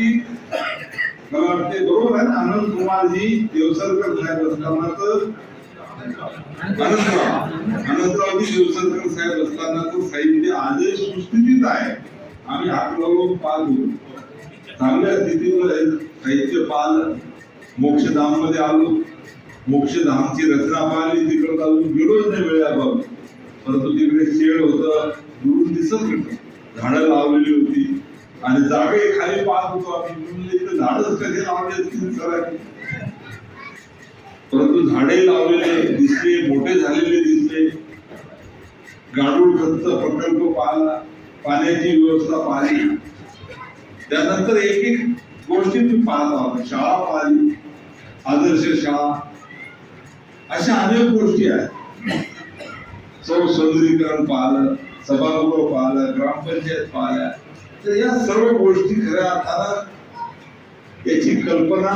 की मला वाटते बरोबर आहे ना आनंद कुमारजी देवसरकर साहेब असताना तर अनंतराव अनंतरावजी देवसरकर साहेब असताना तर साहित्य आजही सुस्थितीत आहे. आम्ही हात लावून पाहतो चांगल्या स्थितीवर साहित्य पाल मोक्षधाममध्ये आलो. मोक्षधामची रचना पाहिली तिकडे अजून गेलोच नाही वेळाबाबत परंतु तिकडे शेड होत दुरून दिसत झाडं लावलेली होती. आणि जागे खाली पाहत होतो आम्ही. झाडच कधी लावले असतील परंतु झाडे लावलेले दिसले मोठे झालेले दिसले. गाडूळ खर्च प्रकल्प पाहिला पाण्याची व्यवस्था पाहिली. त्यानंतर एक एक गोष्टी मी पाहत आहोत शाळा पाहिली आदर्श शाळा. अशा अनेक गोष्टी आहेत. सौसंदरीकरण पाहिलं सभागृह पाहिलं ग्रामपंचायत पाहिल्या. तर या सर्व गोष्टी खऱ्या अर्थानं याची कल्पना